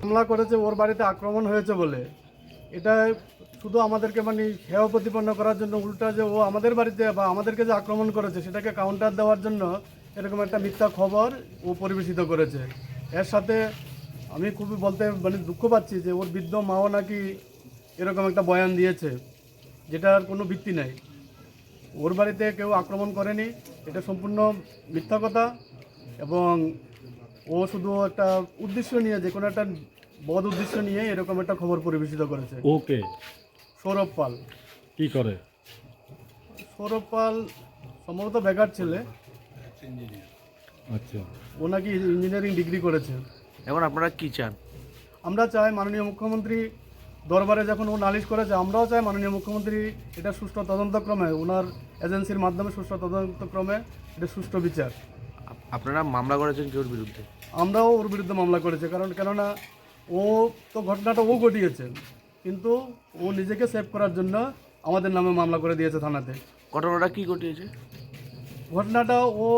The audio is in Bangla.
হামলা করেছে, ওর বাড়িতে আক্রমণ হয়েছে বলে। এটা শুধু আমাদেরকে মানে হেয় প্রতিপন্ন করার জন্য উল্টা যে ও আমাদের বাড়িতে বা আমাদেরকে যে আক্রমণ করেছে, সেটাকে কাউন্টার দেওয়ার জন্য এরকম একটা মিথ্যা খবর ও পরিবেশিত করেছে। এর সাথে আমি খুবই বলতে মানে দুঃখ পাচ্ছি যে ওর বৃদ্ধ মাও নাকি এরকম একটা বয়ান দিয়েছে। যেটার কোনো ভিত্তি নেই। ওর বাড়িতে কেউ আক্রমণ করেনি এটা সম্পূর্ণ মিথ্যা কথা এবং ও শুধু একটা উদ্দেশ্য নিয়ে যে কোনো একটা বদ উদ্দেশ্য নিয়ে এরকম একটা খবর পরিবেশিত করেছে। ওকে সৌরভ পাল। কি করে? সৌরভ পাল সম্ভবত বেকার ছেলে। আচ্ছা। ও নাকি ইঞ্জিনিয়ারিং ডিগ্রি করেছে। এখন আপনারা কি চান? আমরা চাই মাননীয় মুখ্যমন্ত্রী দরবারে যখন ও নালিশ করেছে আমরাও চাই মাননীয় মুখ্যমন্ত্রী এটা সুষ্ঠু তদন্তক্রমে ওনার এজেন্সির মাধ্যমে সুষ্ঠু তদন্তক্রমে এটা সুষ্ঠু বিচার। আপনারা মামলা করেছেন কি ওর বিরুদ্ধে? আমরাও ওর বিরুদ্ধে মামলা করেছি কারণ কেননা ও তো ঘটনাটা ও ঘটিয়েছে কিন্তু ও নিজেকে সেভ করার জন্য আমাদের নামে মামলা করে দিয়েছে থানাতে। ঘটনাটা কি ঘটিয়েছে? ঘটনাটা ও